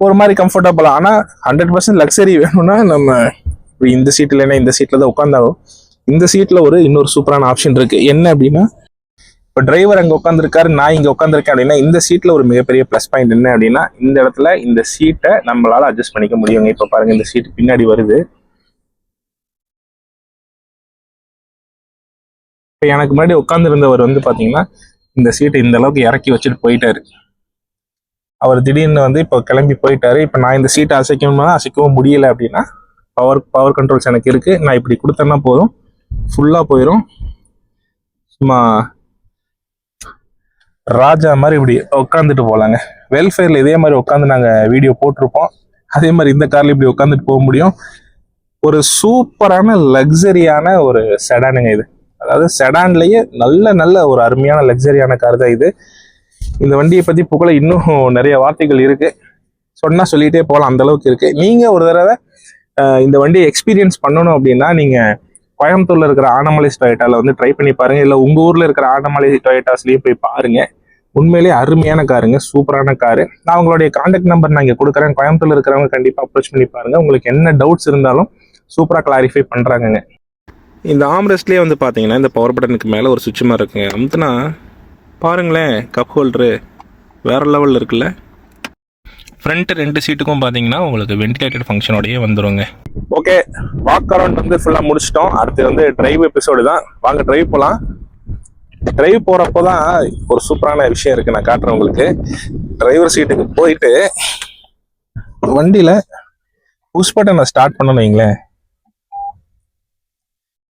ஒரு மாதிரி கம்ஃபர்டபுளாக ஆனால் ஹண்ட்ரட் பர்சன்ட் லக்ஸரி வேணும்னா நம்ம இப்படி இந்த சீட்டில் இல்லைன்னா இந்த சீட்டில் தான் உட்காந்தாலும் இந்த சீட்டில் ஒரு இன்னொரு சூப்பரான ஆப்ஷன் இருக்குது என்ன அப்படின்னா இப்போ டிரைவர் அங்கே உட்காந்துருக்காரு நான் இங்கே உட்காந்துருக்கேன் அப்படின்னா இந்த சீட்டில் ஒரு மிகப்பெரிய ப்ளஸ் பாயிண்ட் என்ன அப்படின்னா இந்த இடத்துல இந்த சீட்டை நம்மளால் அட்ஜஸ்ட் பண்ணிக்க முடியுங்க. இப்போ பாருங்கள் இந்த சீட்டு பின்னாடி வருது. இப்போ எனக்கு முன்னாடி உட்காந்துருந்தவர் வந்து பார்த்தீங்கன்னா இந்த சீட்டை இந்த அளவுக்கு இறக்கி வச்சுட்டு போயிட்டாரு. அவர் திடீர்னு வந்து இப்போ கிளம்பி போயிட்டாரு. இப்போ நான் இந்த சீட்டை அசைக்கணும்னா அசைக்கவும் முடியலை அப்படின்னா பவர் பவர் கண்ட்ரோல்ஸ் எனக்கு இருக்குது நான் இப்படி கொடுத்தேன்னா போதும். ஃபுல்லாக போயிடும் சும்மா ராஜா மாதிரி இப்படி உட்காந்துட்டு போகலாங்க வெல்ஃபேரில் இதே மாதிரி உட்காந்து நாங்கள் வீடியோ போட்டிருப்போம். அதே மாதிரி இந்த காரில் இப்படி உட்காந்துட்டு போக முடியும். ஒரு சூப்பரான லக்ஸரியான ஒரு செடானுங்க இது. அதாவது செடான்லேயே நல்ல நல்ல ஒரு அருமையான லக்ஸரியான கார் தான் இது. இந்த வண்டியை பற்றி புகழ இன்னும் நிறைய வார்த்தைகள் இருக்குது சொன்னால் சொல்லிகிட்டே போகலாம். அந்த அளவுக்கு நீங்கள் ஒரு தடவை இந்த வண்டியை எக்ஸ்பீரியன்ஸ் பண்ணணும் அப்படின்னா நீங்கள் கோயம்புத்தூரில் இருக்கிற ஆனமலைஸ் டொயேட்டால வந்து ட்ரை பண்ணி பாருங்கள் இல்லை உங்கள் ஊரில் இருக்கிற ஆனமலை டொயேட்டாஸ்லயும் போய் பாருங்கள் உண்மையிலேயே அருமையான காருங்க சூப்பரான காரு. நான் உங்களுடைய காண்டாக்ட் நம்பர் நான் இங்கே கொடுக்குறேன். கோயம்புத்தூரில் இருக்கிறவங்க கண்டிப்பாக அப்ரோச் பண்ணி பாருங்கள் உங்களுக்கு என்ன டவுட்ஸ் இருந்தாலும் சூப்பராக கிளாரிஃபை பண்ணுறாங்கங்க இந்த ஆம்ரெஸ்ட்லேயே வந்து பார்த்தீங்கன்னா இந்த பவர் பட்டனுக்கு மேலே ஒரு சுவிட்ச் மாதிரி இருக்குங்க. அமுத்துனா பாருங்களேன் கப் ஹோல்டரு வேறு லெவலில் இருக்குல்ல. ஃப்ரண்ட் ரெண்டு சீட்டுக்கும் பார்த்தீங்கன்னா உங்களுக்கு வென்டிலேட்டட் ஃபங்க்ஷனோடயே வந்துருங்க. ஓகே வாக் அரௌண்ட் வந்து ஃபுல்லாக முடிச்சிட்டோம். அடுத்து வந்து டிரைவ் எபிசோடு தான். வாங்க டிரைவ் போகலாம் டிரைவ் போகிறப்போ தான் ஒரு சூப்பரான விஷயம் இருக்குது நான் காட்டுறேன் உங்களுக்கு. டிரைவர் சீட்டுக்கு போயிட்டு வண்டியில் புஷ் பட்டனை ஸ்டார்ட் பண்ணணும் வைங்களேன்.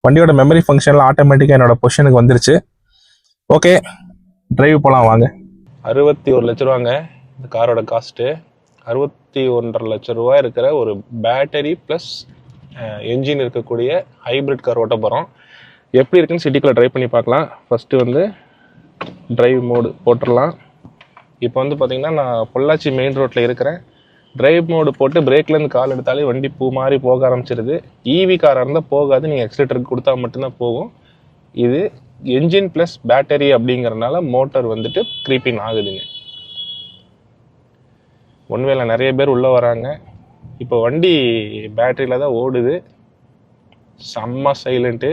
வண்டியோட மெமரி ஃபங்க்ஷனில் ஆட்டோமேட்டிக்காக என்னோட பொசிஷனுக்கு வந்துருச்சு. ஓகே டிரைவ் போகலாம் வாங்க. அறுபத்தி ஒரு லட்ச ரூபாங்க. இந்த காரோட காஸ்ட்டு அறுபத்தி ஒன்றரை லட்ச ரூபா இருக்கிற ஒரு பேட்டரி ப்ளஸ் என்ஜின் இருக்கக்கூடிய ஹைப்ரிட் கார் ஓட்ட போகிறோம் எப்படி இருக்குன்னு சிட்டிக்குள்ளே ட்ரைவ் பண்ணி பார்க்கலாம். ஃபஸ்ட்டு வந்து ட்ரைவ் மோடு போட்டுடலாம். இப்போ வந்து பார்த்திங்கன்னா நான் பொள்ளாச்சி மெயின் ரோட்டில் இருக்கிறேன். ட்ரைவ் மோடு போட்டு பிரேக்லேருந்து கால் எடுத்தாலே வண்டி பூ மாதிரி போக ஆரம்பிச்சிருது. ஈவி காராக இருந்தால் போகாது. நீங்கள் எக்ஸ்லேட்டருக்கு கொடுத்தா மட்டும்தான் போகும். இது என்ஜின் ப்ளஸ் பேட்டரி அப்படிங்கிறனால மோட்டர் வந்துட்டு க்ரீப்பிங் ஆகுதுங்க. ஒன்வேல நிறைய பேர் உள்ளே வராங்க. இப்போ வண்டி பேட்டரியில் தான் ஓடுது. செம்ம சைலண்ட்டு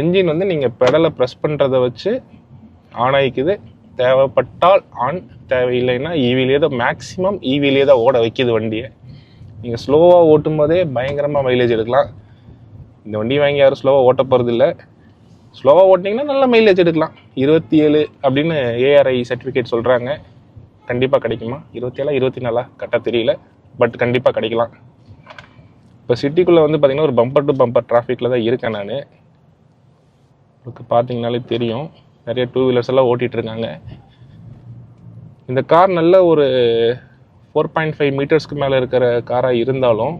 என்ஜின் வந்து நீங்கள் பெடலை ப்ரெஸ் பண்ணுறத வச்சு ஆன் ஆகிக்குது தேவைப்பட்டால் ஆன் தேவையில்லைன்னா ஈவிலே தான் மேக்ஸிமம் ஈவிலே தான் ஓட வைக்குது வண்டியை. நீங்கள் ஸ்லோவாக ஓட்டும் போதே பயங்கரமாக மைலேஜ் எடுக்கலாம். இந்த வண்டி வாங்கி யாரும் ஸ்லோவாக ஓட்ட போகிறது இல்லை ஸ்லோவாக ஓட்டினீங்கன்னா நல்ல மைலேஜ் எடுக்கலாம். இருபத்தி ஏழு அப்படின்னு ஏஆர்ஐ சர்டிஃபிகேட் சொல்கிறாங்க கண்டிப்பாக கிடைக்குமா? இருபத்தி ஏழா இருபத்தி நாலா கரெக்டாக தெரியல பட் கண்டிப்பாக கிடைக்கலாம். இப்போ சிட்டிக்குள்ளே வந்து பார்த்தீங்கன்னா ஒரு பம்பர் டு பம்பர் டிராஃபிக்கில் தான் இருக்கேன் நான். உங்களுக்கு பார்த்தீங்கனாலே தெரியும். நிறைய டூ வீலர்ஸ் எல்லாம் ஓட்டிகிட்டு இருக்காங்க. இந்த கார் நல்ல ஒரு ஃபோர் பாயிண்ட் ஃபைவ் மீட்டர்ஸ்க்கு மேலே இருக்கிற காராக இருந்தாலும்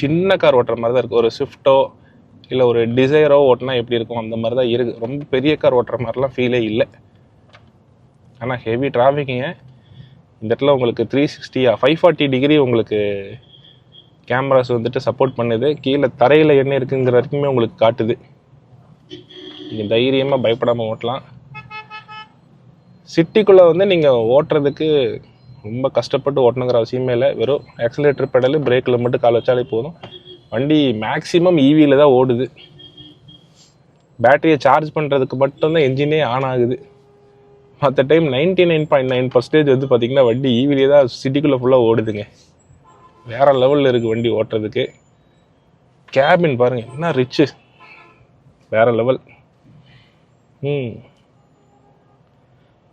சின்ன கார் ஓட்டுற மாதிரி தான் இருக்குது ஒரு ஸ்விஃப்ட்டோ இல்லை ஒரு டிசைரோ ஓட்டினா எப்படி இருக்கும்? அந்த மாதிரி தான் இருக்குது ரொம்ப பெரிய கார் ஓட்டுற மாதிரிலாம் ஃபீலே இல்லை. ஆனால் ஹெவி டிராஃபிக்குங்க இந்த இடத்துல உங்களுக்கு த்ரீ சிக்ஸ்டியா ஃபைவ் ஃபார்ட்டி டிகிரி உங்களுக்கு கேமராஸ் வந்துட்டு சப்போர்ட் பண்ணுது. கீழே தரையில் என்ன இருக்குங்கிற வரைக்குமே உங்களுக்கு காட்டுது. நீங்கள் தைரியமாக பயப்படாமல் ஓட்டலாம். சிட்டிக்குள்ளே வந்து நீங்கள் ஓட்டுறதுக்கு ரொம்ப கஷ்டப்பட்டு ஓட்டணுங்கிற அவசியமே இல்லை. வெறும் ஆக்சிலேட்டர் பெடலு பிரேக்கில் மட்டும் கால் வச்சாலே போதும். வண்டி மேக்ஸிமம் ஈவியில் தான் ஓடுது. பேட்டரியை சார்ஜ் பண்ணுறதுக்கு மட்டும்தான் என்ஜினே ஆன் ஆகுது. மற்ற time ninety nine point nine percentage வந்து பார்த்தீங்கன்னா வண்டி ஈவிலே தான் சிட்டிக்குள்ளே ஃபுல்லாக ஓடுதுங்க. வேறு லெவலில் இருக்குது வண்டி ஓட்டுறதுக்கு. கேபின் பாருங்கள் என்ன ரிச்சு வேறு லெவல் ம்.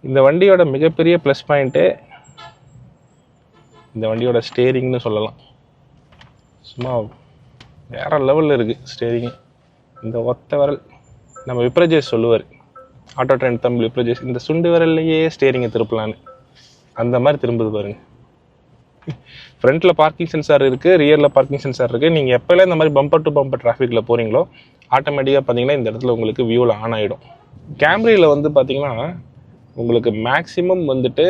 இந்த வண்டியோட மிகப்பெரிய ப்ளஸ் பாயிண்ட்டு இந்த வண்டியோட ஸ்டேரிங்னு சொல்லலாம். சும்மா வேறு லெவலில் இருக்குது ஸ்டேரிங்கு இந்த ஒத்த விரல். நம்ம விப்ரஜேஷ் சொல்லுவார் ஆட்டோ ட்ரெண்ட் தம்பி விப்ரஜேஷ் இந்த சுண்டு விரல்லையே ஸ்டேரிங்கை திருப்பலான்னு. அந்த மாதிரி திரும்புது பாருங்க. ஃப்ரண்ட்டில் பார்க்கிங் சென்சார் இருக்குது ரியரில் பார்க்கிங் சென்சார் இருக்குது நீங்கள் எப்போல்லாம் இந்த மாதிரி பம்பர் டு பம்பர் டிராஃபிக்கில் போகிறீங்களோ ஆட்டோமேட்டிக்காக பார்த்தீங்கன்னா இந்த இடத்துல உங்களுக்கு வியூவில் ஆன் ஆகிடும் கேமரியில் வந்து பார்த்தீங்கன்னா உங்களுக்கு மேக்ஸிமம் வந்துட்டு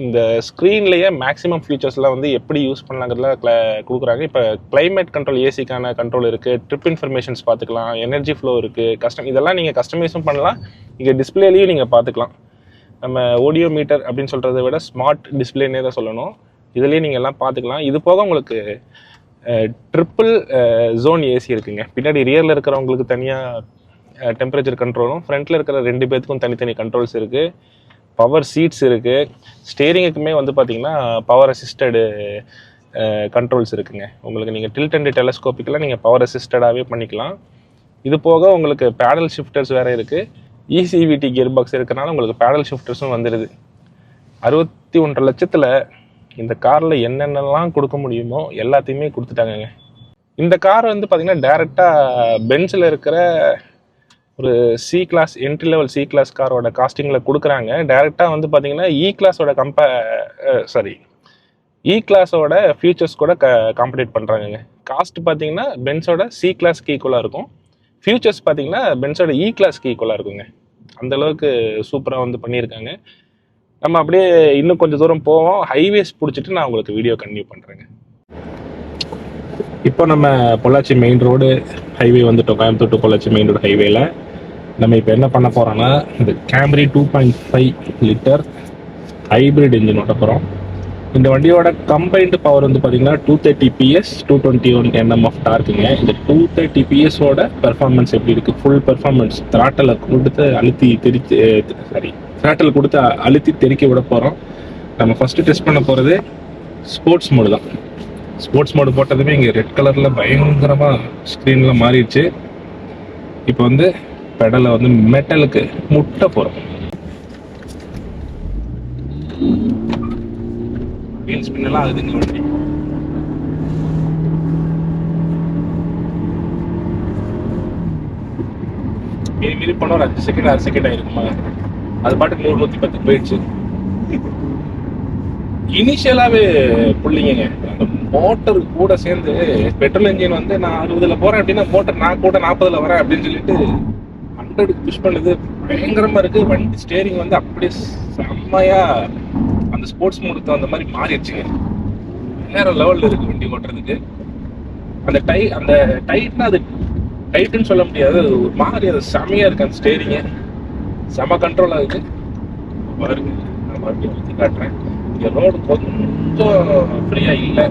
இந்த ஸ்க்ரீன்லேயே மேக்ஸிமம் ஃபியூச்சர்ஸ்லாம் வந்து எப்படி யூஸ் பண்ணலாங்கிறதுல க்ள கொடுக்குறாங்க. இப்போ கிளைமேட் கண்ட்ரோல் ஏசிக்கான கண்ட்ரோல் இருக்குது ட்ரிப் இன்ஃபர்மேஷன்ஸ் பார்த்துக்கலாம் எனர்ஜி ஃப்ளோ இருக்குது கஸ்டம் இதெல்லாம் நீங்கள் கஸ்டமைஸும் பண்ணலாம். இங்கே டிஸ்பிளேலையும் நீங்கள் பார்த்துக்கலாம். நம்ம ஓடியோ மீட்டர் அப்படின்னு சொல்கிறத விட ஸ்மார்ட் டிஸ்பிளேனே தான் சொல்லணும். இதுலேயே நீங்கள் எல்லாம் பார்த்துக்கலாம். இது போக உங்களுக்கு ட்ரிப்பிள் ஜோன் ஏசி இருக்குங்க. பின்னாடி ரியரில் இருக்கிறவங்களுக்கு தனியாக டெம்பரேச்சர் கண்ட்ரோலும் ஃப்ரண்ட்டில் இருக்கிற ரெண்டு பேர்த்துக்கும் தனித்தனி கண்ட்ரோல்ஸ் இருக்குது பவர் சீட்ஸ் இருக்குது ஸ்டேரிங்குக்குமே வந்து பார்த்தீங்கன்னா பவர் அசிஸ்டடு கண்ட்ரோல்ஸ் இருக்குங்க. உங்களுக்கு நீங்கள் டில்ட் அண்ட் டெலஸ்கோப்பிக்கெலாம் நீங்கள் பவர் அசிஸ்டடாகவே பண்ணிக்கலாம். இது போக உங்களுக்கு பேடல் ஷிஃப்டர்ஸ் வேறு இருக்குது இசிவிடி கியர் பாக்ஸ் இருக்கிறனால உங்களுக்கு பேடல் ஷிஃப்டர்ஸும் வந்துடுது அறுபத்தி ஒன்றரை லட்சத்தில் இந்த காரில் என்னென்னலாம் கொடுக்க முடியுமோ எல்லாத்தையுமே கொடுத்துட்டாங்கங்க. இந்த கார் வந்து பார்த்திங்கன்னா டேரெக்டாக பென்ஸில் இருக்கிற ஒரு C class entry level C class காரோட காஸ்டிங்கில் கொடுக்குறாங்க. டேரெக்டாக வந்து பார்த்தீங்கன்னா இ கிளாஸோட கம்ப சாரி இ கிளாஸோட ஃபியூச்சர்ஸ் கூட க காம்படேட் பண்ணுறாங்கங்க காஸ்ட் பார்த்தீங்கன்னா பென்ஸோட சி கிளாஸ்க்கு ஈக்குவலாக இருக்கும். ஃபியூச்சர்ஸ் பார்த்தீங்கன்னா பென்ஸோட இ e கிளாஸ்க்கு ஈக்குவலாக இருக்குங்க. அந்தளவுக்கு சூப்பராக வந்து பண்ணியிருக்காங்க நம்ம அப்படியே இன்னும் கொஞ்சம் தூரம் போவோம். ஹைவேஸ் பிடிச்சிட்டு நான் உங்களுக்கு வீடியோ கன்டினியூ பண்ணுறேங்க இப்போ நம்ம பொள்ளாச்சி மெயின் ரோடு ஹைவே வந்துட்டோம் Coimbatore to Pollachi main road ஹைவேல நம்ம இப்போ என்ன பண்ண போகிறோன்னா இந்த Camry two point five litre hybrid engine ஓட்ட போகிறோம் இந்த வண்டியோட கம்பைன்டு பவர் வந்து பார்த்தீங்கன்னா two thirty PS two twenty one NM of டார்க்குங்க இந்த டூ தேர்ட்டி பிஎஸோட பெர்ஃபார்மன்ஸ் எப்படி இருக்குது ஃபுல் பெர்ஃபார்மன்ஸ் த்ராட்டலை கொடுத்து அழுத்தி தெரிச்சு சாரி த்ராட்டல் கொடுத்து அழுத்தி தெறிக்க விட போகிறோம் நம்ம ஃபஸ்ட்டு டெஸ்ட் பண்ண போகிறது ஸ்போர்ட்ஸ் மோடு தான். ஸ்போர்ட்ஸ் மோடு போட்டதுமே இங்கே ரெட் கலரில் பயங்கரமாக ஸ்க்ரீனில் மாறிடுச்சு. இப்போ வந்து பெடலை வந்து மெட்டலுக்கு முட்டை போகிறோம் வீல் ஸ்பின்னெல்லாம் அதுங்க வண்டி. மீறி மீறி போனால் ஒரு அஞ்சு செகண்ட் ஆறு செகண்ட் ஆயிருக்குமா? அது பாட்டுக்கு நூறு நூற்றி பத்து போயிடுச்சு. இனிஷியலாவே பிள்ளைங்க. அந்த மோட்டர் கூட சேர்ந்து பெட்ரோல் இன்ஜின் வந்து நான் அறுபதுல போறேன் அப்படின்னா மோட்டர் நான் கூட நாற்பதுல வரேன் அப்படின்னு சொல்லிட்டு ஹண்ட்ரட் புஷ் பண்ணுது. பயங்கரமா இருக்கு. வண்டி ஸ்டேரிங் வந்து அப்படியே செம்மையா அந்த ஸ்போர்ட்ஸ் மோடுக்கு அந்த மாதிரி மாறிடுச்சுங்க. வேற லெவல்ல இருக்கு வண்டி ஓட்டுறதுக்கு. அந்த டை அந்த டைட்னா அது டைட்டுன்னு சொல்ல முடியாது. அது ஒரு மாதிரி அது செமையா இருக்கு அந்த ஸ்டேரிங்க செம கண்ட்ரோலா இருக்கு. பாருங்க நான் மறுபடியும் ஊற்றி காட்டுறேன். இங்க ரோடு கொஞ்சம் ஃப்ரீயா இல்லை.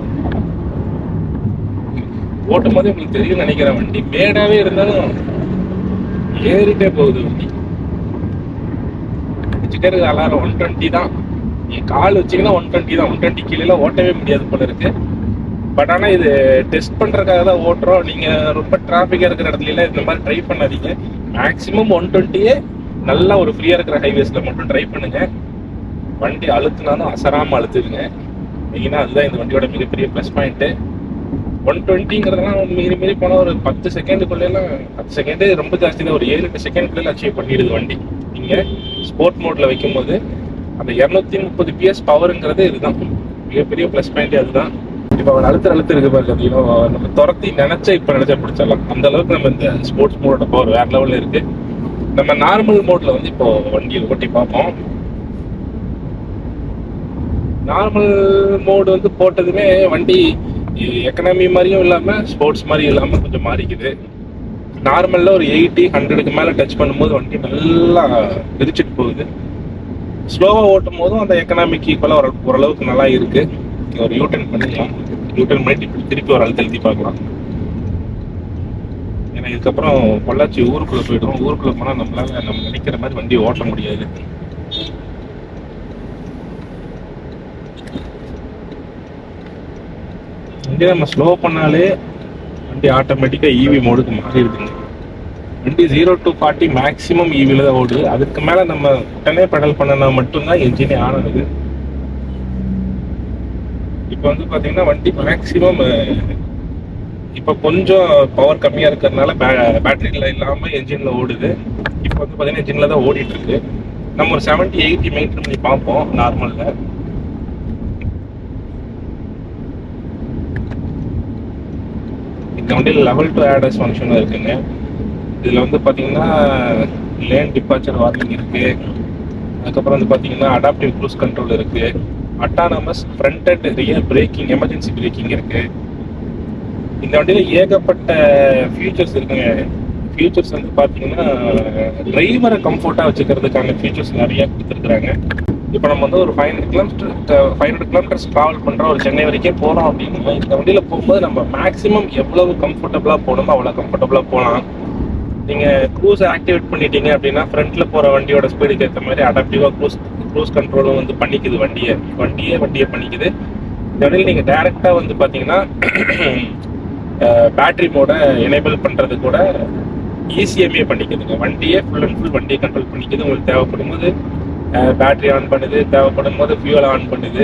ஓட்டும் போது உங்களுக்கு தெரியும் நினைக்கிறேன். வண்டி மேடாவே இருந்தாலும் ஏறிட்டே போகுது. வண்டி வச்சுட்டே இருக்கு அலாரம் ஒன் டுவெண்ட்டி தான். என் கால் வச்சீங்கன்னா ஒன் டுவெண்ட்டி தான். ஒன் டுவெண்ட்டி கீழே ஓட்டவே முடியாது போல இருக்கு. பட் ஆனால் இது டெஸ்ட் பண்ணுறதுக்காக தான் ஓட்டுறோம். நீங்கள் ரொம்ப டிராஃபிக்காக இருக்கிற இடத்துலலாம் இந்த மாதிரி ட்ரை பண்ணாதீங்க. மேக்ஸிமம் ஒன் டுவெண்ட்டியே நல்லா ஒரு ஃப்ரீயாக இருக்கிற ஹைவேஸில் மட்டும் ட்ரை பண்ணுங்க. வண்டி அழுத்துனாலும் அசராமல் அழுத்துதுங்க மெயினாக அதுதான் இந்த வண்டியோட மிகப்பெரிய ப்ளஸ் பாயிண்ட்டு ஒன் டுவெண்ட்டிங்கிறதெல்லாம் மீறி மீறி போனால் ஒரு பத்து செகண்டுக்குள்ளேலாம் பத்து செகண்டே ரொம்ப ஜாஸ்தி தான் ஒரு ஏழு எட்டு செகண்ட்குள்ளே அச்சீவ் பண்ணிடுது வண்டி. நீங்கள் ஸ்போர்ட் மோடில் வைக்கும்போது அந்த இரநூத்தி முப்பது பிஎஸ் பவருங்கிறது இதுதான். மிகப்பெரிய ப்ளஸ் பாயிண்ட் அதுதான். இப்போ அவன் அழுத்த அழுத்த இருக்கு பாருங்க அது நம்ம துரத்தி நினைச்சா இப்போ நினைச்சா பிடிச்சிடலாம். அந்த அளவுக்கு நம்ம இந்த ஸ்போர்ட்ஸ் மோடோட பவர் வேற லெவலில் இருக்கு. நம்ம நார்மல் மோட்ல வந்து இப்போ வண்டியை ஓட்டி பார்ப்போம். நார்மல் மோடு வந்து போட்டதுமே வண்டி எக்கனாமி மாதிரியும் இல்லாமல் ஸ்போர்ட்ஸ் மாதிரியும் இல்லாமல் கொஞ்சம் மாறிக்குது. நார்மலில் ஒரு எயிட்டி ஹண்ட்ரடுக்கு மேலே டச் பண்ணும்போது வண்டி நல்லா பிரிச்சுட்டு போகுது. ஸ்லோவாக ஓட்டும் போதும் அந்த எக்கனாமிக் ஈக்குவலாக ஒரு ஓரளவுக்கு நல்லா இருக்கு. ஒரு யூட்டர்ன் பண்ணிக்கலாம். யூட்டர்ன் பண்ணிட்டு திருப்பி ஒரு அழுத்த எழுதி பார்க்கலாம். ஏன்னா இதுக்கப்புறம் பொள்ளாச்சி ஊருக்குள்ளே போய்டும் ஊருக்குள்ளே போனால் நம்மளால நம்ம நினைக்கிற மாதிரி வண்டி ஓட்ட முடியாது. வண்டி நம்ம ஸ்லோ பண்ணாலே வண்டி ஆட்டோமேட்டிக்காக இவி மோடுக்கு மாறிடுதுங்க. வண்டி ஜீரோ டு ஃபார்ட்டி மேக்ஸிமம் ஈவியில் தான் ஓடுது. அதுக்கு மேலே நம்ம உடனே பெடல் பண்ணனா மட்டும்தான் என்ஜினே ஆன் ஆகுது. இப்போ வந்து பார்த்தீங்கன்னா வண்டி மேக்ஸிமம் இப்போ கொஞ்சம் பவர் கம்மியாக இருக்கிறதுனால பேட்டரியில் இல்லாமல் இன்ஜினில் ஓடுது. இப்போ வந்து பார்த்தீங்கன்னா என்ஜினில் தான் ஓடிட்டு இருக்கு. நம்ம ஒரு செவன்ட்டி எயிட்டி மெயின்டைன் பண்ணி பார்ப்போம் நார்மலில் இந்த வண்டியில் லெவல் டு ஆடஸ் ஃபங்க்ஷன் இருக்குங்க. இதில் வந்து பார்த்தீங்கன்னா லேன் டிபார்ச்சர் வார்னிங் இருக்குது அதுக்கப்புறம் வந்து பார்த்தீங்கன்னா அடாப்டிவ் க்ரூஸ் கண்ட்ரோல் இருக்குது autonomous front and rear braking emergency braking இருக்குது இந்த வண்டியில் ஏகப்பட்ட ஃபியூச்சர்ஸ் இருக்குங்க. ஃபியூச்சர்ஸ் வந்து பார்த்தீங்கன்னா டிரைவரை கம்ஃபர்ட்டாக வச்சுக்கிறதுக்கான ஃபியூச்சர்ஸ் நிறையா கொடுத்துருக்குறாங்க. இப்போ நம்ம வந்து ஒரு five hundred kilometre five hundred kilometres travel பண்ணுறோம் ஒரு சென்னை வரைக்கும் போகிறோம் அப்படின்னா இந்த வண்டியில் போகும்போது நம்ம மேக்ஸிமம் எவ்வளவு கம்ஃபர்டபுளாக போகணுமோ அவ்வளோ கம்ஃபர்டபுளாக போகலாம். நீங்கள் க்ரூஸ் ஆக்டிவேட் பண்ணிட்டீங்க அப்படின்னா ஃப்ரண்ட்டில் போகிற வண்டியோட ஸ்பீடுக்கு ஏற்ற மாதிரி அடாப்டிவாக க்ரூஸ் க்ரூஸ் கண்ட்ரோலும் வந்து பண்ணிக்குது வண்டியை வண்டியே வண்டியை பண்ணிக்குது. இந்த வண்டியில் நீங்கள் டேரெக்டாக வந்து பார்த்தீங்கன்னா பேட்ரி மோட எனேபிள் பண்ணுறது கூட ஈஸியமே பண்ணிக்குதுங்க. வண்டியே ஃபுல் அண்ட் ஃபுல் வண்டியை கண்ட்ரோல் பண்ணிக்குது. உங்களுக்கு தேவைப்படும் போது பேட்டரி ஆன் பண்ணுது தேவைப்படும் போது ஃபியூல் ஆன் பண்ணுது.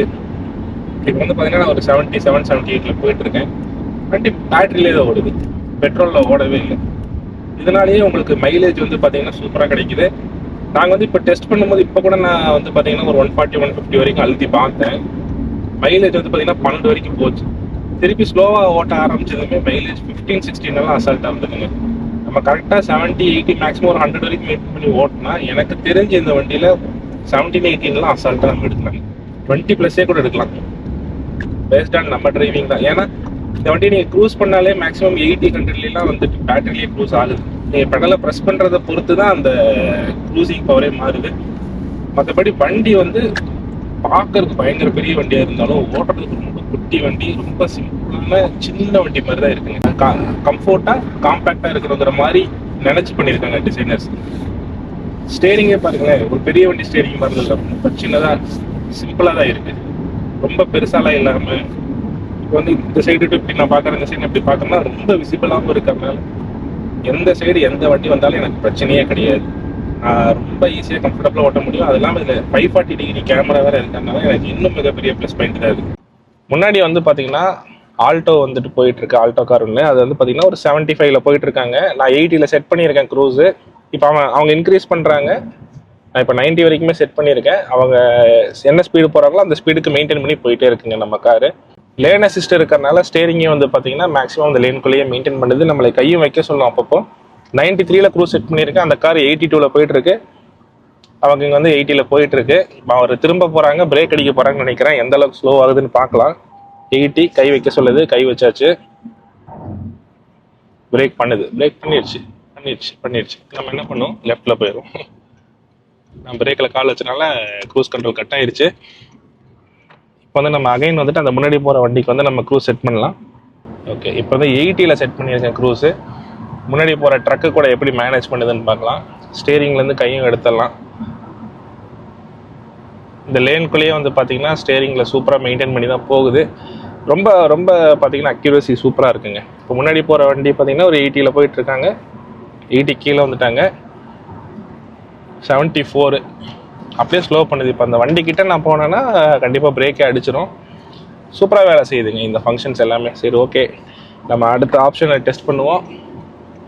இப்போ வந்து பார்த்தீங்கன்னா நான் ஒரு செவன்ட்டி செவன் செவன்ட்டி எயிட்டில் போயிட்டுருக்கேன். வண்டி பேட்டரியிலே தான் ஓடுது. பெட்ரோலில் ஓடவே இல்லை. இதனாலேயே உங்களுக்கு மைலேஜ் வந்து பார்த்தீங்கன்னா சூப்பராக கிடைக்குது. நாங்கள் வந்து இப்போ டெஸ்ட் பண்ணும்போது இப்போ கூட நான் வந்து பார்த்தீங்கன்னா ஒரு ஒன் ஃபார்ட்டி ஒன் ஃபிஃப்டி வரைக்கும் அழுத்தி பார்த்தேன். மைலேஜ் வந்து பார்த்தீங்கன்னா பன்னெண்டு வரைக்கும் போச்சு. திருப்பி ஸ்லோவாக ஓட்ட ஆரம்பிச்சதுமே மைலேஜ் ஃபிஃப்டீன் சிக்ஸ்டீன் எல்லாம் அசால்ட்டாக வந்துடுங்க நம்ம கரெக்டாக செவன்ட்டி எயிட்டி மேக்ஸிமம் ஒரு ஹண்ட்ரட் வரைக்கும் மெயின்டைன் பண்ணி ஓட்டினா எனக்கு தெரிஞ்ச இந்த வண்டியில் செவன்டீன் எயிட்டீன்லாம் அசால்ட்டாக நம்ம எடுக்கலாம் டுவெண்ட்டி ப்ளஸ்ஸே கூட எடுக்கலாம். பேஸ்ட் ஆன் நம்ம டிரைவிங் தான். ஏன்னா இந்த வண்டி நீங்கள் க்ரூஸ் பண்ணாலே மேக்ஸிமம் எயிட்டி ஹண்ட்ரட்லாம் வந்துட்டு பேட்டரிலேயே க்ரூஸ் ஆகுது. நீங்கள் பெடலை ப்ரெஸ் பண்ணுறதை பொறுத்து தான் அந்த க்ரூசிங் பவரே மாறுது. மற்றபடி வண்டி வந்து பார்க்கறதுக்கு பயங்கர பெரிய வண்டியாக இருந்தாலும் ஓட்டுறதுக்கு ரொம்ப குட்டி வண்டி ரொம்ப சிம்பிளான சின்ன வண்டி மாதிரி தான் இருக்குங்க கம்ஃபோர்ட்டாக காம்பேக்டாக இருக்கிறங்கிற மாதிரி நினச்சி பண்ணியிருக்காங்க டிசைனர்ஸ் ஸ்டேரிங்கே பாருங்களேன் ஒரு பெரிய வண்டி ஸ்டேரிங் மாதிரி இல்லை ரொம்ப சின்னதாக சிம்பிளாக தான் இருக்குது ரொம்ப பெருசாலாம் இல்லாமல் இப்போ வந்து இந்த சைடு இப்படி நான் பார்க்குறேன் இந்த சைடு இப்படி பார்க்கறேன்னா ரொம்ப விசிபிளாகவும் இருக்கிறதுனால எந்த சைடு எந்த வண்டி வந்தாலும் எனக்கு பிரச்சனையே கிடையாது. நான் ரொம்ப ஈஸியாக கம்ஃபர்டபுளாக ஓட்ட முடியும். அது இல்லாமல் இதில் ஃபைவ் ஃபார்ட்டி டிகிரி கேமரா வேறு இருக்கிறதுனால எனக்கு இன்னும் மிகப்பெரிய ப்ளஸ் பாயிண்ட் தான் இருக்குது முன்னாடி வந்து பார்த்தீங்கன்னா ஆல்டோ வந்துட்டு போயிட்டு இருக்கு. ஆல்டோ கார் ஒன்று அது வந்து பார்த்தீங்கன்னா ஒரு செவன்ட்டி ஃபைவ்ல போயிட்டு இருக்காங்க. நான் எயிட்டியில் செட் பண்ணியிருக்கேன் க்ரூஸு இப்போ அவன் அவங்க இன்க்ரீஸ் பண்ணுறாங்க நான் இப்போ 90 வரைக்குமே செட் பண்ணியிருக்கேன். அவங்க என்ன ஸ்பீடு போகிறாங்களோ அந்த ஸ்பீடுக்கு மெயின்டைன் பண்ணி போயிட்டே இருக்குங்க நம்ம காரு லேன் அசிஸ்ட் இருக்கிறனால ஸ்டேரிங்கே வந்து பார்த்தீங்கன்னா மேக்ஸிமம் அந்த லேனுக்குள்ளேயே மெயின்டைன் பண்ணுது. நம்மளை கையும் வைக்க சொல்லும் அப்பப்போ. 93 த்ரீல க்ரூஸ் செட் பண்ணியிருக்கேன். அந்த கார் எயிட்டி டூவில் போயிட்டுருக்கு. அவங்க இங்கே வந்து எயிட்டியில் போயிட்டுருக்கு. இப்போ அவர் திரும்ப போகிறாங்க பிரேக் அடிக்க போகிறாங்கன்னு நினைக்கிறேன். எந்த அளவுக்கு ஸ்லோ ஆகுதுன்னு பார்க்கலாம். எயிட்டி கை வைக்க சொல்லுது. கை வச்சாச்சு. பிரேக் பண்ணுது. பிரேக் பண்ணிடுச்சு பண்ணிடுச்சு பண்ணிடுச்சு நம்ம என்ன பண்ணும்? லெஃப்டில் போயிடும் நான் பிரேக்கில் கால் வச்சனால க்ரூஸ் கண்ட்ரோல் கட் ஆயிடுச்சு இப்போ வந்து நம்ம அகைன் வந்துட்டு அந்த முன்னாடி போகிற வண்டிக்கு வந்து நம்ம க்ரூஸ் செட் பண்ணலாம். ஓகே இப்போ வந்து எயிட்டியில் செட் பண்ணியிருக்கேன் க்ரூஸு முன்னாடி போகிற ட்ரக்கு கூட எப்படி மேனேஜ் பண்ணுதுன்னு பார்க்கலாம். ஸ்டேரிங்லேருந்து கையும் எடுத்துடலாம். இந்த லேனுக்குள்ளேயே வந்து பார்த்தீங்கன்னா ஸ்டேரிங்கில் சூப்பராக மெயின்டைன் பண்ணி தான் போகுது. ரொம்ப ரொம்ப பார்த்தீங்கன்னா அக்யூரசி சூப்பராக இருக்குங்க. இப்போ முன்னாடி போகிற வண்டி பார்த்தீங்கன்னா ஒரு எயிட்டியில் போயிட்டுருக்காங்க எயிட்டி கீழே வந்துட்டாங்க. செவன்ட்டி ஃபோரு அப்படியே ஸ்லோ பண்ணுது. இப்போ அந்த வண்டி கிட்ட நான் போனேன்னா கண்டிப்பாக பிரேக்கே அடிச்சிடும் சூப்பராக வேலை செய்யுதுங்க இந்த ஃபங்க்ஷன்ஸ் எல்லாமே. சரி ஓகே நம்ம அடுத்த ஆப்ஷனை டெஸ்ட் பண்ணுவோம்.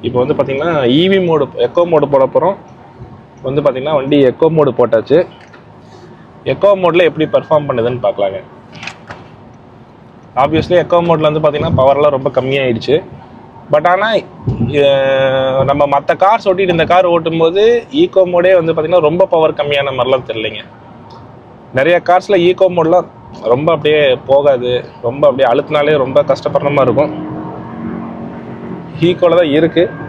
இப்போ வந்து பார்த்திங்கன்னா இவி மோடு எக்கோ மோடு போட போகிறோம் வந்து பார்த்திங்கன்னா வண்டி எக்கோ மோடு போட்டாச்சு. எக்கோ மோடில் எப்படி பெர்ஃபார்ம் பண்ணுதுன்னு பார்க்கலாங்க. ஆப்வியஸ்லி எக்கோ மோடில் வந்து பார்த்திங்கன்னா பவர்லாம் ரொம்ப கம்மியாயிடுச்சு. பட் ஆனால் நம்ம மற்ற கார்ஸ் ஓட்டிட்டு இந்த கார் ஓட்டும்போது ஈகோ மோடே வந்து பார்த்தீங்கன்னா ரொம்ப பவர் கம்மியான மாதிரிலாம் தெரியலைங்க. நிறைய கார்ஸில் ஈகோ மோட்லாம் ரொம்ப அப்படியே போகாது. ரொம்ப அப்படியே அழுத்தினாலே ரொம்ப கஷ்டப்படுற மாதிரி இருக்கும். ஈகோவில் தான் இருக்குது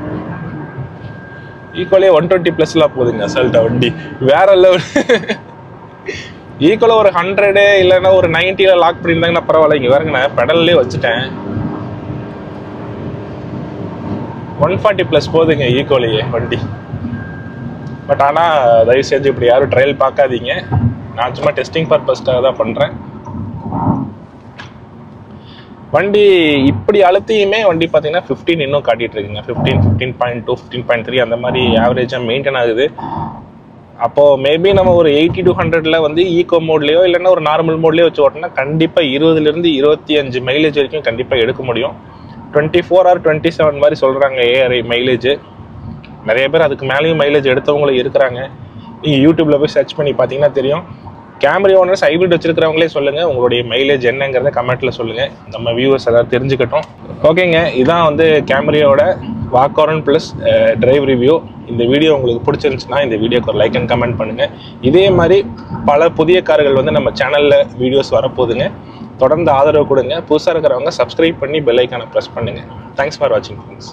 ஈக்குவலே ஒன் டுவெண்ட்டி ப்ளஸ்லாம் போகுதுங்க அசல்ட்டா வண்டி. வேற லெவல் ஈக்குவலாக ஒரு ஹண்ட்ரடு இல்லைன்னா ஒரு நைன்ட்டியில் லாக் பண்ணியிருந்தாங்கன்னா பரவாயில்ல இங்கே வேறங்க நான் பெடல்லே வச்சுட்டேன். ஒன் ஃபார்ட்டி ப்ளஸ் போகுதுங்க ஈக்குவலையே. வண்டி. பட் ஆனால் தயவு செஞ்சு இப்படி யாரும் ட்ரையல் பார்க்காதீங்க. நான் சும்மா டெஸ்டிங் பர்பஸ்க்காக தான் பண்ணுறேன் வண்டி இப்படி அழுத்தியுமே வண்டி பார்த்தீங்கன்னா ஃபிஃப்டீன் இன்னும் காட்டிட்டு இருக்குங்க. Fifteen fifteen point two fifteen point three அந்த மாதிரி ஆவரேஜாக மெயின்டைன் ஆகுது. அப்போது மேபி நம்ம ஒரு எயிட்டி டு ஹண்ட்ரட்ல வந்து ஈகோ மோட்லேயோ இல்லைன்னா ஒரு நார்மல் மோட்லேயோ வச்சு ஓட்டினா கண்டிப்பாக இருபதுலேருந்து இருபத்தி அஞ்சு மைலேஜ் வரைக்கும் கண்டிப்பாக எடுக்க முடியும். Twenty four or twenty seven மாதிரி சொல்கிறாங்க ஏஆர்ஐ மைலேஜ் நிறைய பேர் அதுக்கு மேலேயும் மைலேஜ் எடுத்தவங்களும் இருக்கிறாங்க. நீங்கள் யூடியூப்பில் போய் சர்ச் பண்ணி பார்த்தீங்கன்னா தெரியும். கேமரா ஓனர்ஸ் ஹைப்ரிட் வச்சிருக்கிறவங்களே சொல்லுங்கள் உங்களுடைய மைலேஜ் என்னங்கிறத கமெண்ட்டில் சொல்லுங்கள் நம்ம வியூவர்ஸ் எல்லாம் தெரிஞ்சுக்கட்டும். ஓகேங்க இதான் வந்து கேமரியோட வாக்கோரன் ப்ளஸ் டிரைவ் ரிவ்யூ இந்த வீடியோ உங்களுக்கு பிடிச்சிருந்துச்சுன்னா இந்த வீடியோக்கு ஒரு லைக் அண்ட் கமெண்ட் பண்ணுங்கள் இதே மாதிரி பல புதிய கார்கள் வந்து நம்ம சேனலில் வீடியோஸ் வரப்போகுதுங்க. தொடர்ந்து ஆதரவு கொடுங்க. புதுசாக இருக்கிறவங்க சப்ஸ்கிரைப் பண்ணி பெல் ஐக்கானை ப்ரெஸ் பண்ணுங்கள் தேங்க்ஸ் ஃபார் வாட்சிங் ஃப்ரெண்ட்ஸ்